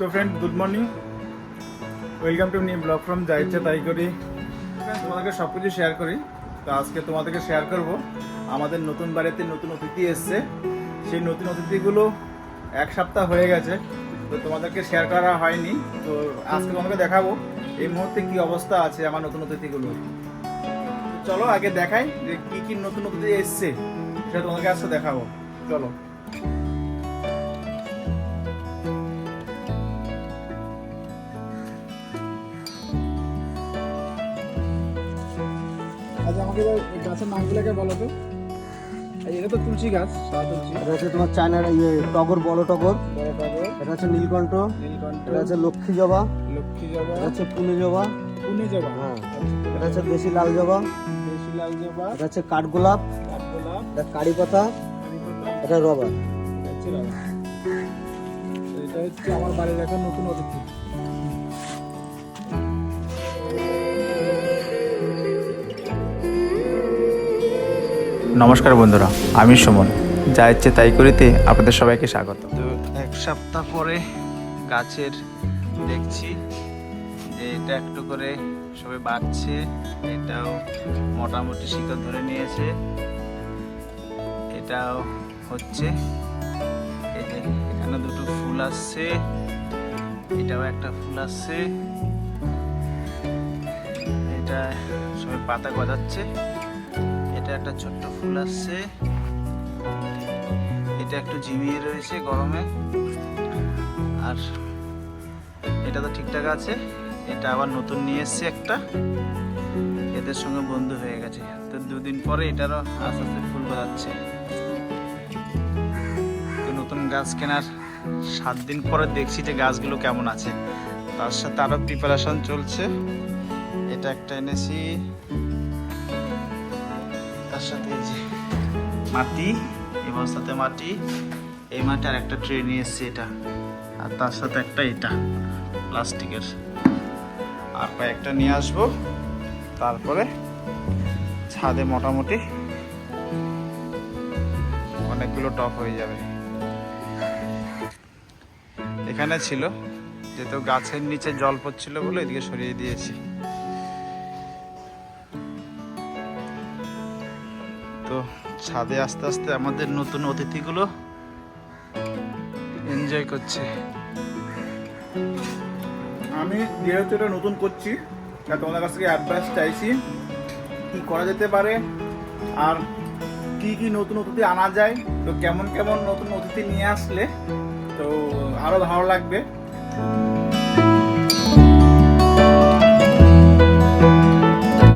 তো friend good morning welcome to new blog from যা ইচ্ছে তাই করি তোমাদেরকে সব কিছু শেয়ার করি। তো আজকে তোমাদেরকে শেয়ার করব। আমাদের নতুন বাড়িতে নতুন অতিথি এসছে। সেই নতুন অতিথিগুলো এক সপ্তাহ হয়ে গেছে। তো তোমাদেরকে শেয়ার করা হয়নি। তো আজকে তোমাকে দেখাবো এই মুহূর্তে কি অবস্থা আছে আমার নতুন অতিথিগুলো। চলো আগে দেখাই যে কি কি নতুন অতিথি এসছে, সেটা তোমাদেরকে আজকে দেখাবো। চলো। আচ্ছা আমাকে এবার গাছের নামগুলোকে বলো তো। এটা তো তুলসী গাছ সাদা তুলসী। এটা হচ্ছে তোমার চায়নার ইয়ে টগর বড় টগর। বড় টগর। এটা হচ্ছে নীলকণ্ঠ। নীলকণ্ঠ। এটা হচ্ছে লক্ষ্মী জবা। লক্ষ্মী জবা। এটা হচ্ছে পুনে জবা। পুনে জবা। হ্যাঁ। এটা হচ্ছে দেশি লাল জবা। দেশি লাল জবা। এটা হচ্ছে কাঠগোলাপ। কাঠগোলাপ। এটা কারি পাতা। এটা রবা এটা হচ্ছে আমার বাড়ির এখন নতুন অতিথি। নমস্কার বন্ধুরা, আমি সুমন। যা ইচ্ছে তাই করিতে আপনাদের সবাইকে স্বাগত। তো এক সপ্তাহ পরে গাছের দেখছি যে এটা একটু করে সবে বাড়ছে, এটাও মোটামুটি শিকড় ধরে নিয়েছে, এটাও হচ্ছে। এই যে এখানে দুটো ফুল আসছে, এটাও একটা ফুল আসছে, এটা সবে পাতা গজাচ্ছে। এটা একটা ছোট্ট ফুল আসছে। এটা একটু ঝিমিয়ে রয়েছে গরমে। আর এটা তো ঠিকঠাক আছে। এটা আবার নতুন নিয়ে এসছে একটা। এদের সঙ্গে বন্ধু হয়ে গেছে। তো দুদিন পরে এটারও আস্তে আস্তে ফুল গজাচ্ছে তো নতুন গাছ কেনার সাত দিন পরে দেখছি যে গাছগুলো কেমন আছে। তার সাথে আরও প্রিপারেশন চলছে। এটা একটা এনেছি। তার সাথে এই যে মাটি, এই বস্তাতে মাটি, এই মাটি আর একটা ট্রে নিয়ে এসছি এটা। আর তার সাথে একটা এটা, প্লাস্টিকের। আর কয়েকটা নিয়ে আসব। তারপরে ছাদে মোটামুটি অনেকগুলো টপ হয়ে যাবে। এখানে ছিল, যেহেতু গাছের নিচে জল পড়ছিল বলে এদিকে সরিয়ে দিয়েছি। তো ছাদে আস্তে আস্তে আমাদের নতুন অতিথিগুলো এনজয় করছে। আমি যেহেতু এটা নতুন করছি তোমাদের কাছ থেকে অ্যাডভাইস চাইছি কি করা যেতে পারে আর কি কি নতুন অতিথি আনা যায়, তো কেমন কেমন নতুন অতিথি নিয়ে আসলে তো আরও ভালো লাগবে।